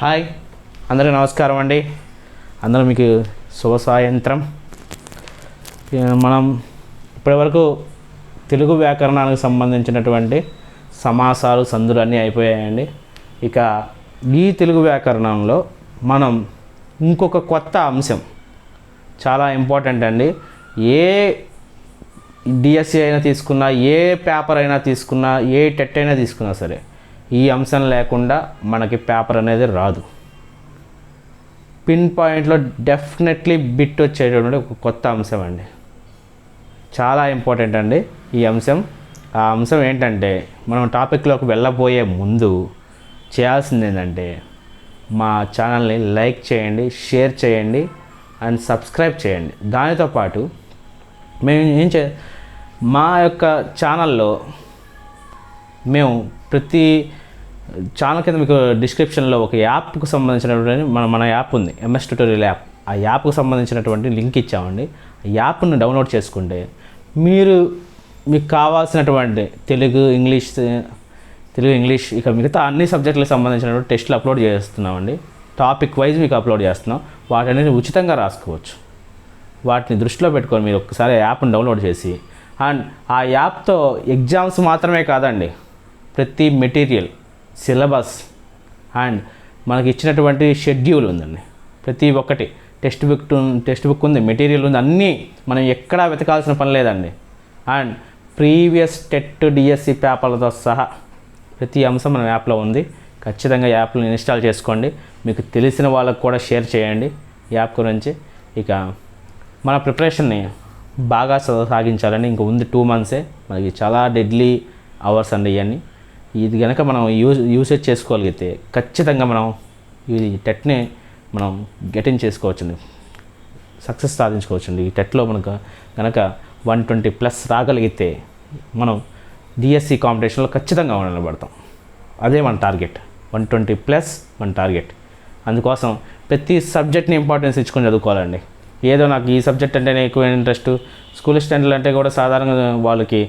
Hi. అందరికీ నమస్కారం అండి. అందరూ మీకు శుభ సాయంత్రం. మనం ఇప్పటివరకు తెలుగు వ్యాకరణానికి సంబంధించినటువంటి సమాసాలు సందులు అన్నీ అయిపోయాయండి. ఇక ఈ తెలుగు వ్యాకరణంలో మనం ఇంకొక కొత్త అంశం చాలా ఇంపార్టెంట్ అండి. ఏ డిఎస్సి అయినా తీసుకున్నా ఏ పేపర్ అయినా తీసుకున్నా ఏ టెట్ అయినా తీసుకున్నా సరే ఈ అంశం లేకుండా మనకి పేపర్ అనేది రాదు. పిన్ పాయింట్లో డెఫినెట్లీ బిట్ వచ్చేటటువంటి ఒక కొత్త అంశం అండి. చాలా ఇంపార్టెంట్ అండి ఈ అంశం. ఆ అంశం ఏంటంటే మనం టాపిక్లోకి వెళ్ళబోయే ముందు చేయాల్సింది ఏంటంటే మా ఛానల్ని లైక్ చేయండి షేర్ చేయండి అండ్ సబ్స్క్రైబ్ చేయండి. దానితో పాటు మేము ఏం చే మా యొక్క ఛానల్లో మేము ప్రతి ఛానల్ కింద మీకు డిస్క్రిప్షన్లో ఒక యాప్కు సంబంధించినటువంటి మన మన యాప్ ఉంది. MS tutorial app. ఆ యాప్కు సంబంధించినటువంటి లింక్ ఇచ్చామండి. ఆ యాప్ను డౌన్లోడ్ చేసుకుంటే మీరు మీకు కావాల్సినటువంటి తెలుగు ఇంగ్లీష్ తెలుగు ఇంగ్లీష్ ఇక మిగతా అన్ని సబ్జెక్టులకు సంబంధించినటువంటి టెస్ట్లు అప్లోడ్ చేస్తున్నామండి. టాపిక్ వైజ్ మీకు అప్లోడ్ చేస్తున్నాం. వాటిని ఉచితంగా రాసుకోవచ్చు. వాటిని దృష్టిలో పెట్టుకొని మీరు ఒకసారి యాప్ని డౌన్లోడ్ చేసి అండ్ ఆ యాప్తో ఎగ్జామ్స్ మాత్రమే కాదండి ప్రతి మెటీరియల్ సిలబస్ అండ్ మనకి ఇచ్చినటువంటి షెడ్యూల్ ఉందండి. ప్రతి ఒక్కటి. టెక్స్ట్ బుక్ టెక్స్ట్ బుక్ ఉంది మెటీరియల్ ఉంది అన్నీ మనం ఎక్కడా వెతకాల్సిన పని లేదండి. అండ్ ప్రీవియస్ టెట్ డిఎస్సి పేపర్లతో సహా ప్రతి అంశం మన యాప్లో ఉంది. ఖచ్చితంగా యాప్ని ఇన్స్టాల్ చేసుకోండి. మీకు తెలిసిన వాళ్ళకు కూడా షేర్ చేయండి యాప్ గురించి. ఇక మన ప్రిపరేషన్ని బాగా సాగించాలని ఇంక ఉంది టూ మంత్సే. మనకి చాలా డెడ్లీ అవర్స్ అండి ఇవన్నీ ఇది కనుక మనం యూజ్ యూసేజ్ చేసుకోగలిగితే ఖచ్చితంగా మనం ఈ టెట్ని మనం గెటిన్ చేసుకోవచ్చండి. సక్సెస్ సాధించుకోవచ్చండి. ఈ టెట్లో మనకు కనుక వన్ ట్వంటీ ప్లస్ రాగలిగితే మనం డిఎస్సి కాంపిటీషన్లో ఖచ్చితంగా నిలబడతాం. అదే మన టార్గెట్ వన్ ట్వంటీ ప్లస్ మన టార్గెట్ అందుకోసం ప్రతి సబ్జెక్ట్ని ఇంపార్టెన్స్ ఇచ్చుకొని చదువుకోవాలండి. ఏదో నాకు ఈ సబ్జెక్ట్ అంటేనే ఎక్కువ ఇంట్రెస్ట్ స్కూల్ స్టాండర్డ్ అంటే కూడా సాధారణంగా వాళ్ళకి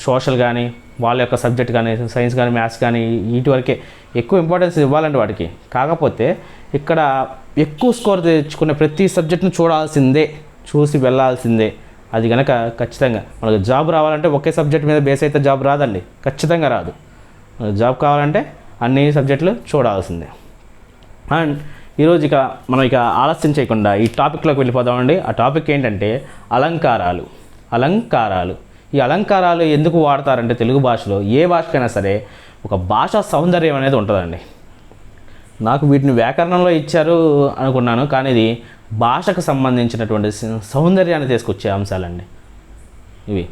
సోషల్ కానీ వాళ్ళ యొక్క సబ్జెక్ట్ కానీ సైన్స్ కానీ మ్యాథ్స్ కానీ వీటి వరకే ఎక్కువ ఇంపార్టెన్స్ ఇవ్వాలండి వాటికి. కాకపోతే ఇక్కడ ఎక్కువ స్కోర్ తెచ్చుకునే ప్రతి సబ్జెక్ట్ను చూడాల్సిందే చూసి వెళ్ళాల్సిందే. అది కనుక ఖచ్చితంగా. మనకు జాబ్ రావాలంటే ఒకే సబ్జెక్ట్ మీద బేస్ అయితే జాబ్ రాదండి. ఖచ్చితంగా రాదు. జాబ్ కావాలంటే అన్ని సబ్జెక్టులు చూడాల్సిందే. అండ్ ఈరోజు ఇక మనం ఇక ఆలస్యం చేయకుండా ఈ టాపిక్లోకి వెళ్ళిపోదామండి. ఆ టాపిక్ ఏంటంటే అలంకారాలు. అలంకారాలు. ఈ అలంకారాలు ఎందుకు వాడతారంటే తెలుగు భాషలో? ఏ భాషకైనా సరే ఒక భాషా సౌందర్యం అనేది ఉంటుందండి. నాకు వీటిని వ్యాకరణంలో ఇచ్చారు అనుకున్నాను కానీ ఇది భాషకు సంబంధించినటువంటి సౌందర్యాన్ని తీసుకొచ్చే అంశాలండి. ఇవి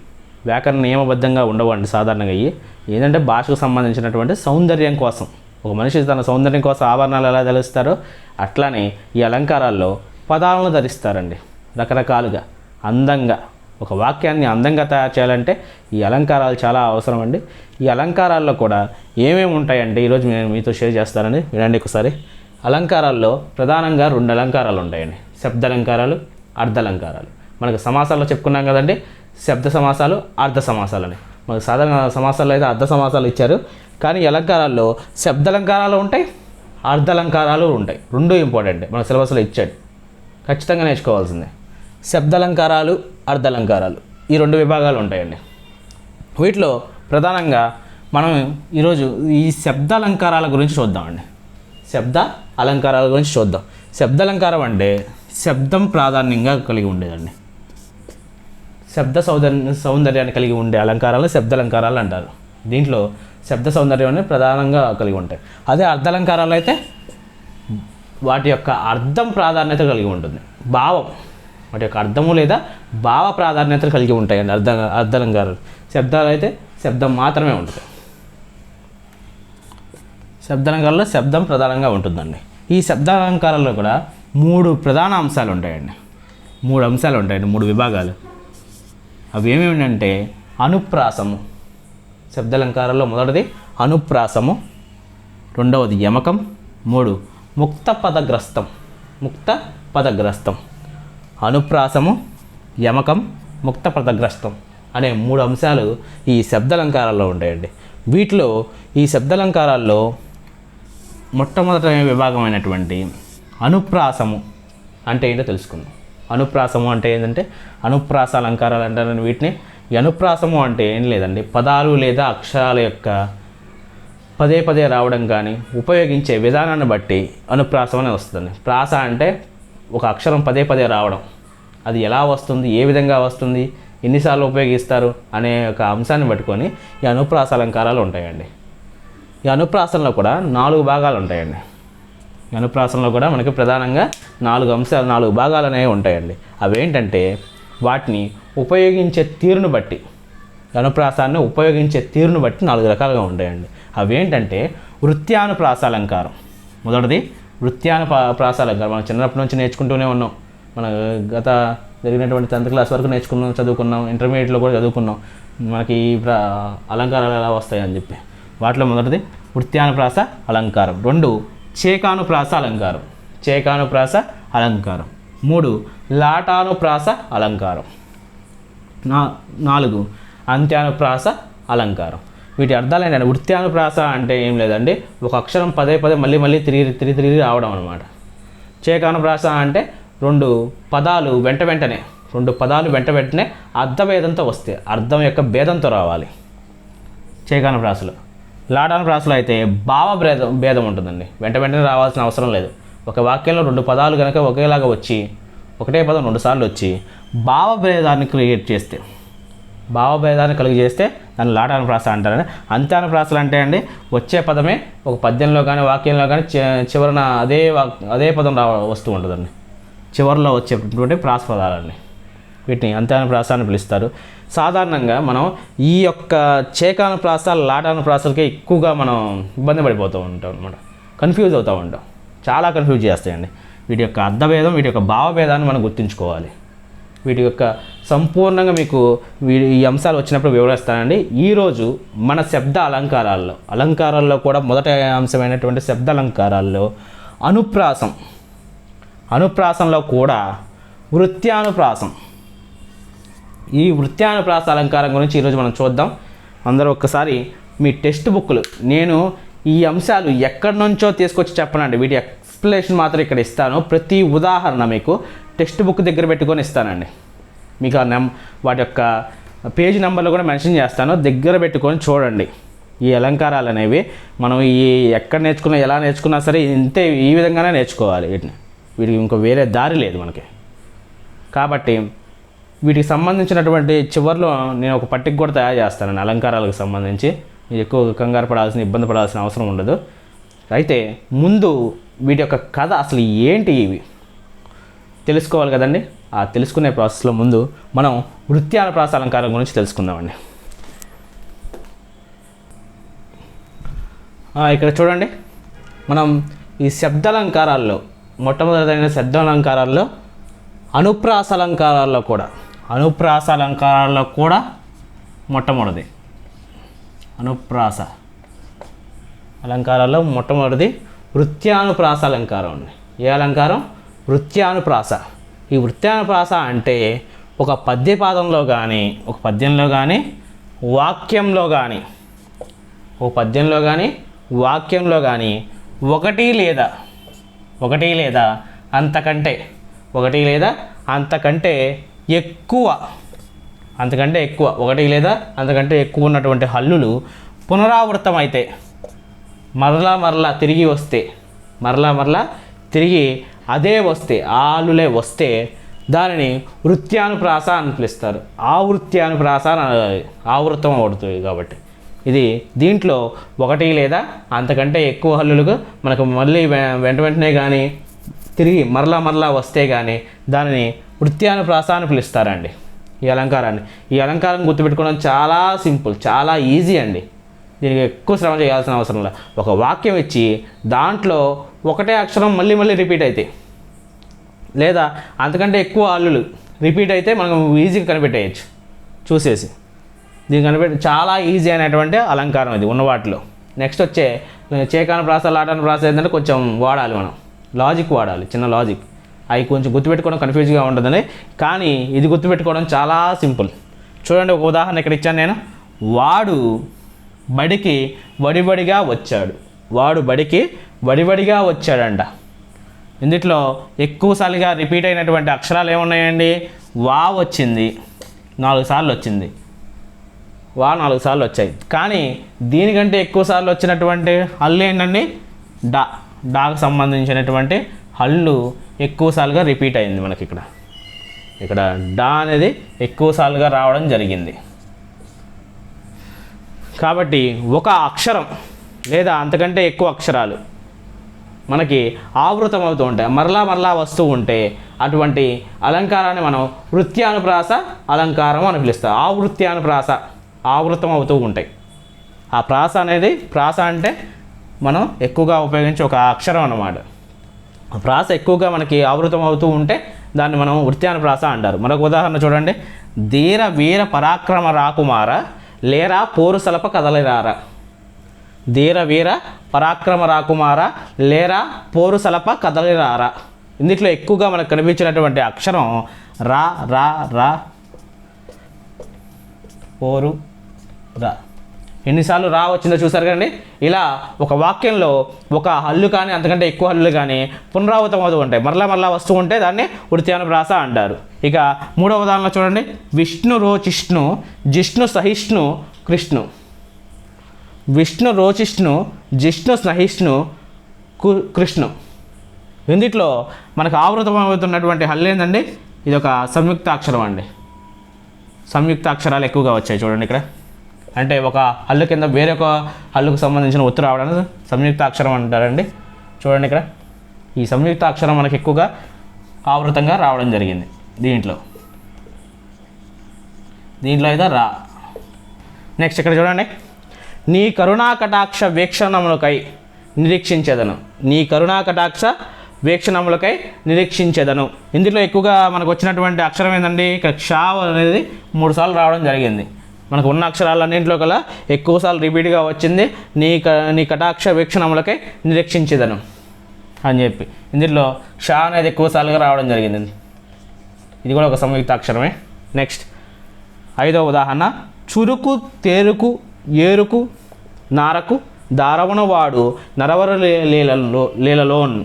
వ్యాకరణ నియమబద్ధంగా ఉండవండి సాధారణంగా ఇవి. ఏంటంటే భాషకు సంబంధించినటువంటి సౌందర్యం కోసం. ఒక మనిషి తన సౌందర్యం కోసం ఆభరణాలు ఎలా ధరిస్తారో అట్లానే ఈ అలంకారాల్లో పదాలను ధరిస్తారండి రకరకాలుగా అందంగా. ఒక వాక్యాన్ని అందంగా తయారు చేయాలంటే ఈ అలంకారాలు చాలా అవసరం అండి. ఈ అలంకారాల్లో కూడా ఏమేమి ఉంటాయంటే ఈరోజు నేను మీతో షేర్ చేస్తానని వినండి ఒకసారి. అలంకారాల్లో ప్రధానంగా రెండు అలంకారాలు ఉంటాయండి. శబ్ద అలంకారాలు అర్ధ అలంకారాలు మనకు సమాసాల్లో చెప్పుకున్నాం కదండి. శబ్ద సమాసాలు అర్ధ సమాసాలు అని. మనకు సాధారణ సమాసాల్లో అయితే అర్ధ సమాసాలు ఇచ్చారు. కానీ అలంకారాల్లో శబ్ద అలంకారాలు ఉంటాయి అర్ధ అలంకారాలు ఉంటాయి. రెండు ఇంపార్టెంట్ మన సిలబస్లో ఇచ్చాడు. ఖచ్చితంగా నేర్చుకోవాల్సిందే. శబ్ద అలంకారాలు ఈ రెండు విభాగాలు ఉంటాయండి. వీటిలో ప్రధానంగా మనం ఈరోజు ఈ శబ్ద అలంకారాల గురించి చూద్దామండి. శబ్ద అలంకారాల గురించి చూద్దాం. శబ్ద అలంకారం అంటే శబ్దం ప్రాధాన్యంగా కలిగి ఉండేదండి. శబ్ద సౌందర్య సౌందర్యాన్ని కలిగి ఉండే అలంకారాలు శబ్ద అలంకారాలు అంటారు. దీంట్లో శబ్ద సౌందర్యం అనేది ప్రధానంగా కలిగి ఉంటాయి. అదే అర్ధలంకారాలు అయితే వాటి యొక్క అర్థం ప్రాధాన్యత కలిగి ఉంటుంది. భావం. వాటి యొక్క అర్థము లేదా భావ ప్రాధాన్యతలు కలిగి ఉంటాయండి అర్ధ అర్ధలంకారాలు శబ్దాలు అయితే శబ్దం మాత్రమే ఉంటుంది. శబ్దాలంకారంలో శబ్దం ప్రధానంగా ఉంటుందండి. ఈ శబ్దాలంకారాల్లో కూడా మూడు ప్రధాన అంశాలు ఉంటాయండి. మూడు అంశాలు ఉంటాయండి మూడు విభాగాలు. అవి ఏమేమిటంటే అనుప్రాసము. శబ్దాలంకారాల్లో మొదటిది అనుప్రాసము రెండవది యమకం మూడు ముక్త పదగ్రస్తం. ముక్త పదగ్రస్తం. అనుప్రాసము యమకం ముక్త పదగ్రస్తం అనే మూడు అంశాలు ఈ శబ్దాలంకారాల్లో ఉంటాయండి. వీటిలో ఈ శబ్దాలంకారాల్లో మొట్టమొదటి విభాగమైనటువంటి అనుప్రాసము అంటే ఏంటో తెలుసుకుందాం. అనుప్రాసము అంటే ఏంటంటే అనుప్రాస అలంకారాలు అంటారని వీటిని. ఈ అనుప్రాసము అంటే ఏం లేదండి పదాలు లేదా అక్షరాల యొక్క పదే పదే రావడం కానీ ఉపయోగించే విధానాన్ని బట్టి అనుప్రాసం అనే వస్తుంది ప్రాస అంటే ఒక అక్షరం పదే పదే రావడం. అది ఎలా వస్తుంది? ఏ విధంగా వస్తుంది? ఎన్నిసార్లు ఉపయోగిస్తారు? అనే ఒక అంశాన్ని పట్టుకొని ఈ అనుప్రాస అలంకారాలు ఉంటాయండి. ఈ అనుప్రాసంలో కూడా నాలుగు భాగాలు ఉంటాయండి. ఈ అనుప్రాసంలో కూడా మనకి ప్రధానంగా నాలుగు అంశాలు నాలుగు భాగాలు అనేవి ఉంటాయండి. అవి ఏంటంటే వాటిని ఉపయోగించే తీరును బట్టి అనుప్రాసాన్ని ఉపయోగించే తీరును బట్టి నాలుగు రకాలుగా ఉంటాయండి. అవి ఏంటంటే వృత్యానుప్రాస అలంకారం. మొదటిది వృత్యాన ప్రాస అలంకారం మనం చిన్నప్పటి నుంచి నేర్చుకుంటూనే ఉన్నాం. మన గత జరిగినటువంటి టెన్త్ క్లాస్ వరకు నేర్చుకున్నాం చదువుకున్నాం ఇంటర్మీడియట్లో కూడా చదువుకున్నాం. మనకి ఈ అలంకారాలు ఎలా వస్తాయని చెప్పి. వాటిలో మొదటిది వృత్యానుప్రాస అలంకారం. రెండు చేకానుప్రాస అలంకారం. చేకానుప్రాస అలంకారం. మూడు లాటానుప్రాస అలంకారం. నా నాలుగు అంత్యానుప్రాస అలంకారం. వీటి అర్థాలు ఏంటంటే వృత్యానుప్రాస అంటే ఏం లేదండి. ఒక అక్షరం పదే పదే మళ్ళీ మళ్ళీ తిరిగి తిరిగి తిరిగి రావడం అనమాట చేకానుప్రాస అంటే రెండు పదాలు వెంట వెంటనే రెండు పదాలు వెంట వెంటనే అర్థభేదంతో వస్తాయి అర్థం యొక్క భేదంతో రావాలి. చేకాను ప్రాసలు అయితే భావ భేదం భేదం ఉంటుందండి. వెంట వెంటనే రావాల్సిన అవసరం లేదు. ఒక వాక్యంలో రెండు పదాలు కనుక ఒకేలాగా వచ్చి ఒకటే పదం రెండుసార్లు వచ్చి భావభేదాన్ని క్రియేట్ చేస్తే భావభేదాన్ని కలిగి చేస్తే దాన్ని లాటాను ప్రాస అంటారని. అంత్యాను ప్రాసలు అంటే అండి వచ్చే పదమే ఒక పద్యంలో కానీ వాక్యంలో కానీ చివరన అదే వాక్ అదే పదం రా వస్తూ ఉంటుందండి. చివరిలో వచ్చేటటువంటి ప్రాస పదాలండి వీటిని అంత్యాను ప్రాస అని పిలుస్తారు. సాధారణంగా మనం ఈ యొక్క చేకాను ప్రాసాలు లాటాను ప్రాసలకే ఎక్కువగా మనం ఇబ్బంది పడిపోతూ ఉంటాం అనమాట కన్ఫ్యూజ్ అవుతూ ఉంటాం. చాలా కన్ఫ్యూజ్ చేస్తాయండి. వీటి యొక్క అర్థభేదం వీటి యొక్క భావభేదాన్ని మనం గుర్తుంచుకోవాలి. వీటి యొక్క సంపూర్ణంగా మీకు ఈ అంశాలు వచ్చినప్పుడు వివరిస్తానండి. ఈరోజు మన శబ్ద అలంకారాల్లో అలంకారాల్లో కూడా మొదటి అంశమైనటువంటి శబ్ద అలంకారాల్లో అనుప్రాసం అనుప్రాసంలో కూడా వృత్యానుప్రాసం ఈ వృత్యానుప్రాస అలంకారం గురించి ఈరోజు మనం చూద్దాం. అందరూ ఒక్కసారి మీ టెక్స్ట్ బుక్లు నేను ఈ అంశాలు ఎక్కడి నుంచో తీసుకొచ్చి చెప్పనండి. వీటి ఎక్స్ప్లెనేషన్ మాత్రం ఇక్కడ ఇస్తాను. ప్రతి ఉదాహరణ మీకు టెక్స్ట్ బుక్ దగ్గర పెట్టుకొని ఇస్తానండి. మీకు ఆ నెం వాటి యొక్క పేజ్ నెంబర్లు కూడా మెన్షన్ చేస్తాను. దగ్గర పెట్టుకొని చూడండి. ఈ అలంకారాలు అనేవి మనం ఈ ఎక్కడ నేర్చుకున్నా ఎలా నేర్చుకున్నా సరే ఇంతే ఈ విధంగానే నేర్చుకోవాలి వీటిని. వీటికి ఇంకో వేరే దారి లేదు మనకి. కాబట్టి వీటికి సంబంధించినటువంటి చివర్లో నేను ఒక పట్టిక కూడా తయారు చేస్తాను అలంకారాలకు సంబంధించి. మీరు ఎక్కువ కంగారు పడాల్సిన ఇబ్బంది పడాల్సిన అవసరం ఉండదు. అయితే ముందు వీటి యొక్క కథ అసలు ఏంటి ఇవి? తెలుసుకోవాలి కదండి? తెలుసుకునే ప్రాసెస్లో ముందు మనం వృత్యాల ప్రాస అలంకారం గురించి తెలుసుకుందామండి. ఇక్కడ చూడండి. మనం ఈ శబ్దాలంకారాల్లో మొట్టమొదటైన శబ్దాలంకారాల్లో అనుప్రాస అలంకారాల్లో కూడా అనుప్రాస అలంకారాల్లో కూడా మొట్టమొదటిది. అనుప్రాస అలంకారాల్లో మొట్టమొదటిది వృత్యానుప్రాస అలంకారం అండి. ఏ అలంకారం? వృత్యానుప్రాస. ఈ వృత్యానుప్రాస అంటే ఒక పద్యపాదంలో కానీ ఒక పద్యంలో కానీ వాక్యంలో కానీ ఓ పద్యంలో కానీ వాక్యంలో కానీ ఒకటి లేదా ఒకటి లేదా అంతకంటే ఒకటి లేదా అంతకంటే ఎక్కువ అంతకంటే ఎక్కువ ఒకటి లేదా అంతకంటే ఎక్కువ ఉన్నటువంటి హల్లులు పునరావృతం అయితే మరలా మరలా తిరిగి వస్తే మరలా మరలా తిరిగి అదే వస్తే ఆ వస్తే దానిని వృత్యానుప్రాస అని పిలుస్తారు. ఆవృత్యానుప్రాస అని ఆవృతం అవుతుంది కాబట్టి. ఇది దీంట్లో ఒకటి లేదా అంతకంటే ఎక్కువ హల్లులకు మనకు మళ్ళీ వె- వెంట వెంటనే కానీ తిరిగి మరలా మరలా వస్తే కానీ దానిని వృత్యానుప్రాస అని పిలుస్తారండి. ఈ అలంకారాన్ని. ఈ అలంకారం గుర్తుపెట్టుకోవడం చాలా సింపుల్ చాలా ఈజీ అండి. దీనికి ఎక్కువ శ్రమ చేయాల్సిన అవసరం లేదు. ఒక వాక్యం ఇచ్చి దాంట్లో ఒకటే అక్షరం మళ్ళీ మళ్ళీ రిపీట్ అవుతాయి లేదా అంతకంటే ఎక్కువ అల్లులు రిపీట్ అయితే మనం ఈజీగా కనిపెట్టేయచ్చు. చూసేసి. దీన్ని కనిపెట్టి చాలా ఈజీ అయినటువంటి అలంకారం ఇది ఉన్న వాటిలో. నెక్స్ట్ వచ్చే చేకాన ప్రాస లాటాన ప్రాస ఏంటంటే కొంచెం వాడాలి మనం. లాజిక్ వాడాలి చిన్న లాజిక్ అవి కొంచెం గుర్తుపెట్టుకోవడం కన్ఫ్యూజ్గా ఉంటుందని కానీ ఇది గుర్తుపెట్టుకోవడం చాలా సింపుల్ చూడండి ఒక ఉదాహరణ ఇక్కడ ఇచ్చాను నేను. వాడు బడికి వడివడిగా వచ్చాడు. వాడు బడికి వడివడిగా వచ్చాడంట. ఇందుట్లో ఎక్కువసార్లుగా రిపీట్ అయినటువంటి అక్షరాలు ఏమున్నాయండి? వా వచ్చింది. నాలుగు సార్లు వచ్చింది. వా నాలుగు సార్లు వచ్చాయి. కానీ దీనికంటే ఎక్కువ సార్లు వచ్చినటువంటి హల్లు ఏంటండి? డా. డాకు సంబంధించినటువంటి హల్లు ఎక్కువసార్లుగా రిపీట్ అయింది మనకి ఇక్కడ ఇక్కడ డా అనేది ఎక్కువ సార్లుగా రావడం జరిగింది. కాబట్టి ఒక అక్షరం లేదా అంతకంటే ఎక్కువ అక్షరాలు మనకి ఆవృతం అవుతూ ఉంటాయి మరలా మరలా వస్తూ ఉంటే అటువంటి అలంకారాన్ని మనం వృత్యానుప్రాస అలంకారం అని పిలుస్తాం. ఆవృత్యానుప్రాస ఆవృతం అవుతూ ఉంటాయి. ఆ ప్రాస అనేది ప్రాస అంటే మనం ఎక్కువగా ఉపయోగించే ఒక అక్షరం అన్నమాట. ఆ ప్రాస ఎక్కువగా మనకి ఆవృతం అవుతూ ఉంటే దాన్ని మనం వృత్యానుప్రాస అంటారు. మరొక ఉదాహరణ చూడండి. ధీర వీర పరాక్రమ రాకుమార లేరా? పోరు సలప కదలిరారా? ధీర వీర పరాక్రమ రాకుమార లేరా? పోరు సలప కదలిరారా? ఇందులో ఎక్కువగా మనకు కనిపించినటువంటి అక్షరం రా రా రా. పోరు రా. ఎన్నిసార్లు రా వచ్చిందో చూసారు కదండి? ఇలా ఒక వాక్యంలో ఒక హల్లు కానీ అంతకంటే ఎక్కువ హల్లు కానీ పునరావృతం అవుతూ ఉంటాయి. మరలా మరలా వస్తూ ఉంటే దాన్ని వృత్యానుప్రాస అంటారు. ఇక మూడవ ఉదాహరణలో చూడండి. విష్ణు రోచిష్ణు జిష్ణు సహిష్ణు కృష్ణు. విష్ణు రోచిష్ణు జిష్ణు సహిష్ణు కృష్ణు. ఇందుట్లో మనకు ఆవృతమవుతున్నటువంటి హల్లు ఏంటండి ఇది ఒక సంయుక్త అక్షరం అండి. సంయుక్త అక్షరాలు ఎక్కువగా వచ్చాయి చూడండి ఇక్కడ. అంటే ఒక హల్లు కింద వేరొక హల్లుకు సంబంధించిన ఒత్తు రావడానికి సంయుక్త అక్షరం అంటారండి. చూడండి ఇక్కడ. ఈ సంయుక్త అక్షరం మనకి ఎక్కువగా ఆవృతంగా రావడం జరిగింది దీంట్లో. దీంట్లో అయితే రా. నెక్స్ట్ ఇక్కడ చూడండి. నీ కరుణా కటాక్ష వీక్షణములకై నిరీక్షించేదను. నీ కరుణా కటాక్ష వీక్షణములకై నిరీక్షించేదను. ఇందులో ఎక్కువగా మనకు వచ్చినటువంటి అక్షరం ఏంటండి ఇక్కడ క్షా అనేది మూడుసార్లు రావడం జరిగింది. మనకు ఉన్న అక్షరాలన్నింటిలో కల్లా ఎక్కువసార్లు రిపీట్గా వచ్చింది నీ క నీ కటాక్ష వీక్షణములకై నిరీక్షించేదను అని చెప్పి. ఇందులో షా అనేది ఎక్కువసార్లుగా రావడం జరిగింది. ఇది కూడా ఒక సంయుక్త అక్షరమే నెక్స్ట్ ఐదవ ఉదాహరణ. చురుకు తేరుకు ఏరుకు నారకు దారవన వాడు నరవరు లీలలో లీలలోన్.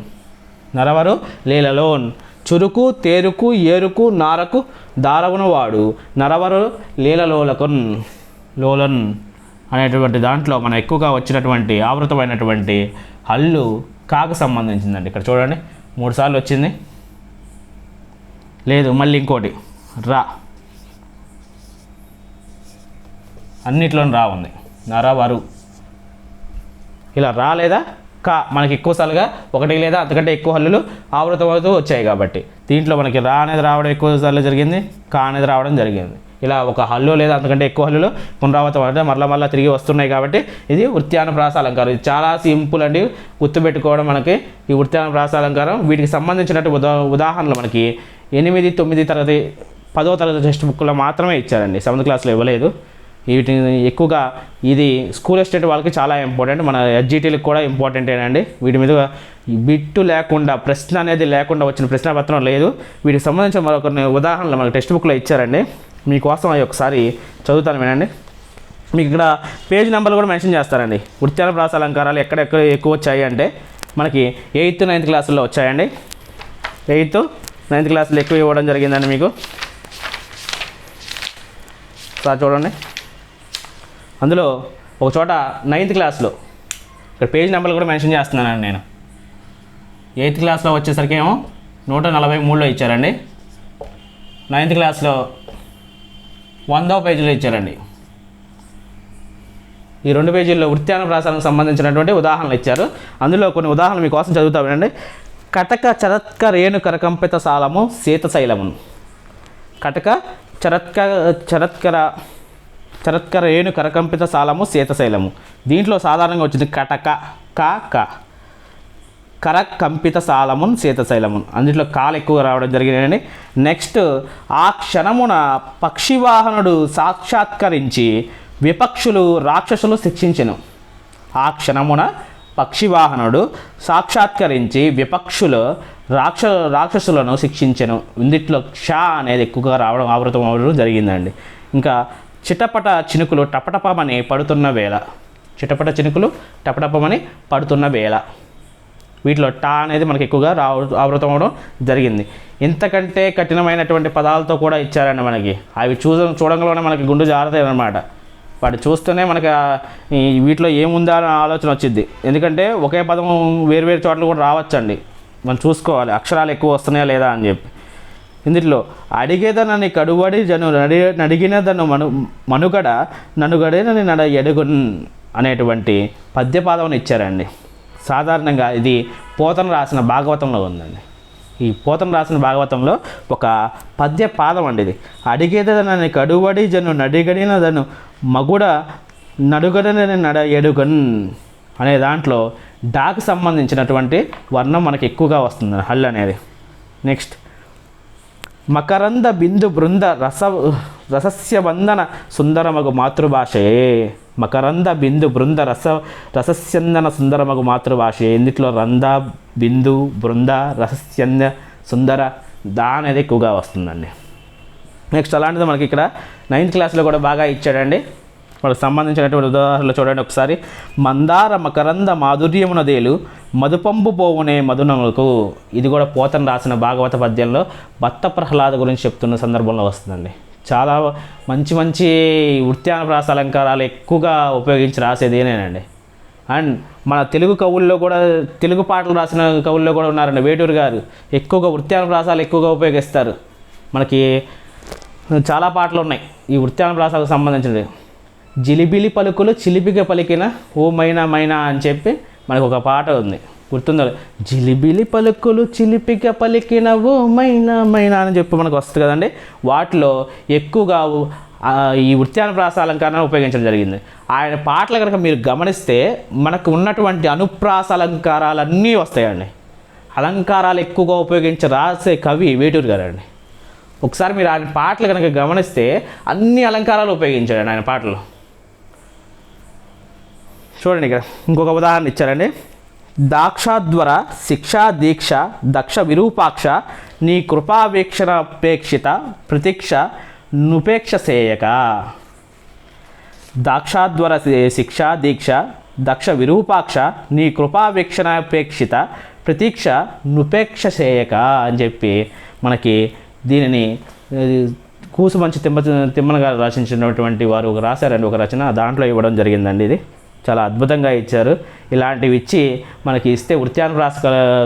నరవరు లీలలోన్. చురుకు తేరుకు ఏరుకు నారకు దారవునవాడు నరవరు లీలలోలకున్ లోలన్ అనేటువంటి దాంట్లో మన ఎక్కువగా వచ్చినటువంటి ఆవృతమైనటువంటి హల్లు కాకు సంబంధించిందండి. ఇక్కడ చూడండి మూడు సార్లు వచ్చింది. లేదు మళ్ళీ ఇంకోటి. రా. అన్నిట్లోనూ రా ఉంది. నరవరు. ఇలా రా లేదా? కా మనకి ఎక్కువసార్లుగా ఒకటి లేదా అంతకంటే ఎక్కువ హల్లులు ఆవృతం అవుతూ వచ్చాయి కాబట్టి. దీంట్లో మనకి రా అనేది రావడం ఎక్కువ సార్లు జరిగింది కా అనేది రావడం జరిగింది. ఇలా ఒక హల్లు లేదా అంతకంటే ఎక్కువ హల్లులు పునరావృతం అంటే మరలా మరలా తిరిగి వస్తున్నాయి కాబట్టి ఇది వృత్యాన అలంకారం. ఇది చాలా సింపుల్ అండి గుర్తుపెట్టుకోవడం మనకి. ఈ వృత్యాన అలంకారం వీటికి సంబంధించినట్టు ఉదా ఉదాహరణలు మనకి ఎనిమిది తొమ్మిది తరగతి పదో తరగతి టెక్స్ట్ బుక్లో మాత్రమే ఇచ్చారండి. సెవెంత్ క్లాస్లో ఇవ్వలేదు. వీటిని ఎక్కువగా ఇది స్కూల్ ఎస్టేట్ వాళ్ళకి చాలా ఇంపార్టెంట్. మన ఎస్జిటీలకు కూడా ఇంపార్టెంటేనండి వీటి మీద బిట్టు లేకుండా ప్రశ్న అనేది లేకుండా వచ్చిన ప్రశ్న పత్రం లేదు. వీటికి సంబంధించిన మరొక ఉదాహరణలు మనకు టెక్స్ట్ బుక్లో ఇచ్చారండి. మీకోసం అవి ఒకసారి చదువుతాను వినండి. మీకు ఇక్కడ పేజ్ నెంబర్లు కూడా మెన్షన్ చేస్తారండి. వృత్యాల ప్రాస అలంకారాలు ఎక్కడెక్కడ ఎక్కువ వచ్చాయి అంటే మనకి ఎయిత్ నైన్త్ క్లాసుల్లో వచ్చాయండి. ఎయిత్ నైన్త్ క్లాసులు ఎక్కువ ఇవ్వడం జరిగిందండి మీకు. సార్ చూడండి. అందులో ఒక చోట నైన్త్ క్లాస్లో ఇక్కడ పేజ్ నెంబర్లు కూడా మెన్షన్ చేస్తున్నానండి నేను. ఎయిత్ క్లాస్లో వచ్చేసరికి ఏమో నూట నలభై మూడులో ఇచ్చారండి. నైన్త్ క్లాస్లో వందో పేజీలో ఇచ్చారండి. ఈ రెండు పేజీల్లో వృత్యాన ప్రాసాలకు సంబంధించినటువంటి ఉదాహరణలు ఇచ్చారు. అందులో కొన్ని ఉదాహరణలు మీకోసం చదువుతా వినండి కటక చరత్క రేణు కరకంపిత సాలము శీతశైలమును కటక చరత్క చరత్కర చరత్కర రేణు కరకంపిత సాలము శీతశైలము దీంట్లో సాధారణంగా వచ్చింది కటక కా క. కరకంపిత సాలమున్ శీతశైలమున్ అందులో కాలు ఎక్కువ రావడం జరిగిందండి. నెక్స్ట్ ఆ క్షణమున పక్షివాహనుడు సాక్షాత్కరించి విపక్షులు రాక్షసులు శిక్షించెను. ఆ క్షణమున పక్షివాహనుడు సాక్షాత్కరించి విపక్షులు రాక్ష రాక్షసులను శిక్షించెను. ఇందిట్లో క్ష అనేది ఎక్కువగా రావడం ఆవృతం అవ్వడం జరిగిందండి. ఇంకా చిటపట చినుకులు టపటపమని పడుతున్న వేళ. చిటపట చినుకులు టపటపమని పడుతున్న వేళ. వీటిలో టా అనేది మనకి ఎక్కువగా రావ ఆవృతం అవడం జరిగింది. ఇంతకంటే కఠినమైనటువంటి పదాలతో కూడా ఇచ్చారండి మనకి. అవి చూడ చూడంలోనే మనకి గుండు జారుతాయి అనమాట వాటి చూస్తేనే మనకి వీటిలో ఏముందా అనే ఆలోచన వచ్చింది ఎందుకంటే ఒకే పదం వేరు వేరు చోట్ల కూడా రావచ్చండి. మనం చూసుకోవాలి. అక్షరాలు ఎక్కువ వస్తున్నాయా లేదా అని చెప్పి. ఇందులో అడిగేదనని కడువడి జను నడి నడిగినదను మను మనుగడ ననుగడేనని నడ ఎడుగున్ అనేటువంటి పద్యపాదం ఇచ్చారండి. సాధారణంగా ఇది పోతన రాసిన భాగవతంలో ఉందండి. ఈ పోతన రాసిన భాగవతంలో ఒక పద్య పాదం అండి ఇది. అడిగేదనని కడువడి జను నడిగడినదను మగుడ నడుగడనని నడ ఎడుగన్ అనే దాంట్లో డాకు సంబంధించినటువంటి వర్ణం మనకి ఎక్కువగా వస్తుంది. హల్ అనేది. నెక్స్ట్ మకరంద బిందు బృంద రస రసస్యవందన సుందరమగు మాతృభాషే. మకరంద బిందు బృంద రస రసస్యందన సుందరమగు మాతృభాషే. ఇందులో రంద బిందు బృంద రసస్యంద సుందర దా అనేది ఎక్కువగా వస్తుందండి. నెక్స్ట్ అలాంటిది మనకి ఇక్కడ నైన్త్ క్లాస్లో కూడా బాగా ఇచ్చాడండి. వాళ్ళకి సంబంధించినటువంటి ఉదాహరణలు చూడండి ఒకసారి. మందార మకరంద మాధుర్యమునదేలు మధుపంపు పోవునే మధునములకు. ఇది కూడా పోతను రాసిన భాగవత పద్యంలో భక్త ప్రహ్లాద గురించి చెప్తున్న సందర్భంలో వస్తుందండి. చాలా మంచి మంచి వృత్యాన ప్రాస అలంకారాలు ఎక్కువగా ఉపయోగించి రాసేది నేనండి అండ్ మన తెలుగు కవుల్లో కూడా తెలుగు పాటలు రాసిన కవుల్లో కూడా ఉన్నారండి వేటూరు గారు. ఎక్కువగా వృత్యాన ప్రాసాలు ఎక్కువగా ఉపయోగిస్తారు. మనకి చాలా పాటలు ఉన్నాయి ఈ వృత్యాన ప్రాసాలకు సంబంధించినవి. జిలిబిలి పలుకులు చిలిపిగా పలికిన ఓ మైనా మైనా అని చెప్పి మనకు ఒక పాట ఉంది. గుర్తుందో? జిలిబిలి పలుకులు చిలిపిగా పలికిన ఓ మైనా మైనా అని చెప్పి మనకు వస్తుంది కదండి. వాటిలో ఎక్కువగా ఈ వృత్యాన ప్రాస ఉపయోగించడం జరిగింది. ఆయన పాటలు కనుక మీరు గమనిస్తే మనకు ఉన్నటువంటి అనుప్రాస అలంకారాలన్నీ వస్తాయండి. అలంకారాలు ఎక్కువగా ఉపయోగించి రాసే కవి వేటూరు గారు అండి ఒకసారి మీరు ఆయన పాటలు కనుక గమనిస్తే అన్ని అలంకారాలు ఉపయోగించాడు ఆయన పాటలు. చూడండి ఇక్కడ ఇంకొక ఉదాహరణ ఇచ్చారండి. దాక్షాధ్వర శిక్షా దీక్ష దక్ష విరూపాక్ష నీ కృపావీక్షణాపేక్షిత ప్రతీక్ష నుపేక్ష సేయక దాక్షాధ్వర శిక్షా దీక్ష దక్ష విరూపాక్ష నీ కృపావీక్షణాపేక్షిత ప్రతీక్ష నుపేక్ష సేయక అని చెప్పి మనకి దీనిని కూసు మంచి తిమ్మ తిమ్మనగా రచించినటువంటి వారు రాశారండి ఒక రచన దాంట్లో ఇవ్వడం జరిగిందండి ఇది. చాలా అద్భుతంగా ఇచ్చారు. ఇలాంటివి ఇచ్చి మనకి ఇస్తే వృత్యాను రాసి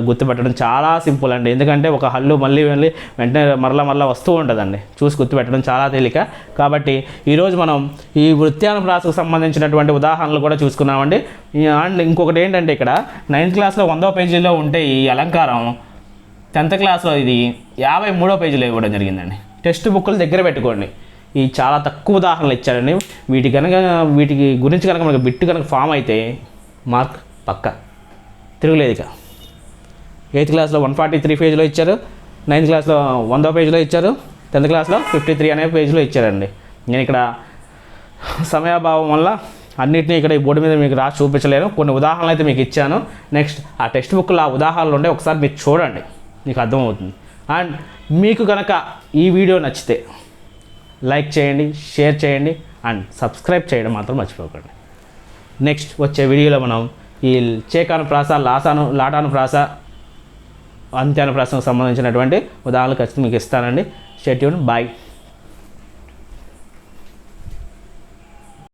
గుర్తుపెట్టడం చాలా సింపుల్ అండి. ఎందుకంటే ఒక హల్లు మళ్ళీ మళ్ళీ వెంటనే మరలా మరలా వస్తూ ఉంటుందండి. చూసి గుర్తుపెట్టడం చాలా తేలిక. కాబట్టి ఈరోజు మనం ఈ వృత్యానుప్రాసకు సంబంధించినటువంటి ఉదాహరణలు కూడా చూసుకున్నామండి. అండ్ ఇంకొకటి ఏంటంటే ఇక్కడ నైన్త్ క్లాస్లో వందో పేజీలో ఉంటే ఈ అలంకారం టెన్త్ క్లాస్లో ఇది యాభై మూడో పేజీలో ఇవ్వడం జరిగిందండి. టెక్స్ట్ బుక్లు దగ్గర పెట్టుకోండి. ఈ చాలా తక్కువ ఉదాహరణలు ఇచ్చారండి వీటి కనుక వీటికి గురించి కనుక మనకు బిట్టు కనుక ఫామ్ అయితే మార్క్ పక్క. తిరగలేదు ఇక. ఎయిత్ క్లాస్లో వన్ ఫార్టీ త్రీ పేజ్లో ఇచ్చారు. నైన్త్ క్లాస్లో వందో పేజ్లో ఇచ్చారు. టెన్త్ క్లాస్లో ఫిఫ్టీ త్రీ అనే పేజ్లో ఇచ్చారండి. నేను ఇక్కడ సమయాభావం వల్ల అన్నింటినీ ఇక్కడ ఈ బోర్డు మీద మీకు రాసి చూపించలేను. కొన్ని ఉదాహరణలు అయితే మీకు ఇచ్చాను. నెక్స్ట్ ఆ టెక్స్ట్ బుక్లో ఆ ఉదాహరణలు ఉంటే ఒకసారి మీరు చూడండి. మీకు అర్థమవుతుంది. అండ్ మీకు కనుక ఈ వీడియో నచ్చితే లైక్ చేయండి షేర్ చేయండి అండ్ సబ్స్క్రైబ్ చేయడం మాత్రం మర్చిపోకండి. నెక్స్ట్ వచ్చే వీడియోలో మనం ఈ చేకాను ప్రాస లాసాను లాటాను ప్రాస అంత్యాను ప్రాసకు సంబంధించినటువంటి ఉదాహరణలు ఖచ్చితంగా మీకు ఇస్తానండి. Schedule bye